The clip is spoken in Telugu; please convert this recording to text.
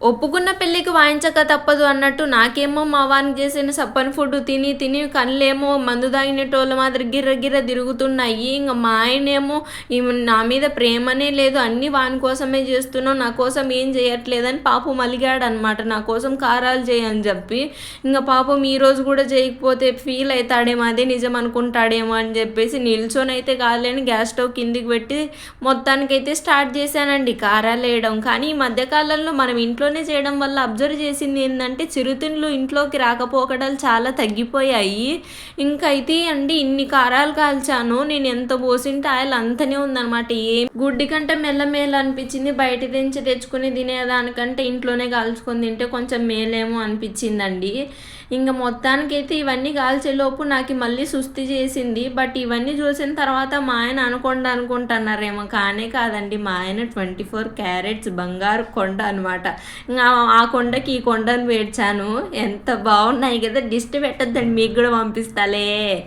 ఒప్పుకున్న పెళ్ళికి వాయించక తప్పదు అన్నట్టు నాకేమో మా వాని చేసిన సప్పని ఫుడ్ తిని తిని కళ్ళేమో మందు తాగినటోళ్ళ మాదిరి గిర్ర గిర్ర తిరుగుతున్నాయి. ఇంకా మా ఆయనేమో నా మీద ప్రేమనే లేదు. అన్నీ వాని కోసమే చేస్తున్నావు. నా కోసం ఏం చేయట్లేదని పాపం మలిగాడనమాట నా కోసం కారాలు చేయని చెప్పి ఇంకా పాపం ఈ రోజు కూడా చేయకపోతే ఫీల్ అవుతాడేమో అదే నిజం అనుకుంటాడేమో అని చెప్పేసి నిల్చొని అయితే కాలేని గ్యాస్ స్టవ్ కిందికి పెట్టి మొత్తానికైతే స్టార్ట్ చేశానండి కారాలు వేయడం. కానీ ఈ మధ్యకాలంలో మనం ఇంట్లో ఇంట్లోనే చేయడం వల్ల అబ్జర్వ్ చేసింది ఏంటంటే చిరుతిండ్లు ఇంట్లోకి రాకపోకడాలు చాలా తగ్గిపోయాయి. ఇంకైతే అయితే అండి ఇన్ని కారాలు కాల్చాను. నేను ఎంత పోసింటే ఆయిల్ అంతనే ఉందన్నమాట. ఏం గుడ్డి కంటే మెల్లమేలు అనిపించింది. బయట తెంచి తెచ్చుకుని తినేదానికంటే ఇంట్లోనే కాల్చుకొని తింటే కొంచెం మేలేమో అనిపించిందండి. ఇంకా మొత్తానికైతే ఇవన్నీ కాల్చేలోపు నాకు మళ్ళీ సుస్థి చేసింది. బట్ ఇవన్నీ చూసిన తర్వాత మా ఆయన అనుకోండి అనుకుంటున్నారేమో. కానే కాదండి మా ఆయన ట్వంటీ ఫోర్ క్యారెట్స్ బంగారు కొండ అనమాట ఆ కొండకి ఈ కొండను వేడ్చాను. ఎంత బాగున్నాయి కదా దిష్టి పెట్టద్దండి మీకు కూడా పంపిస్తాలే.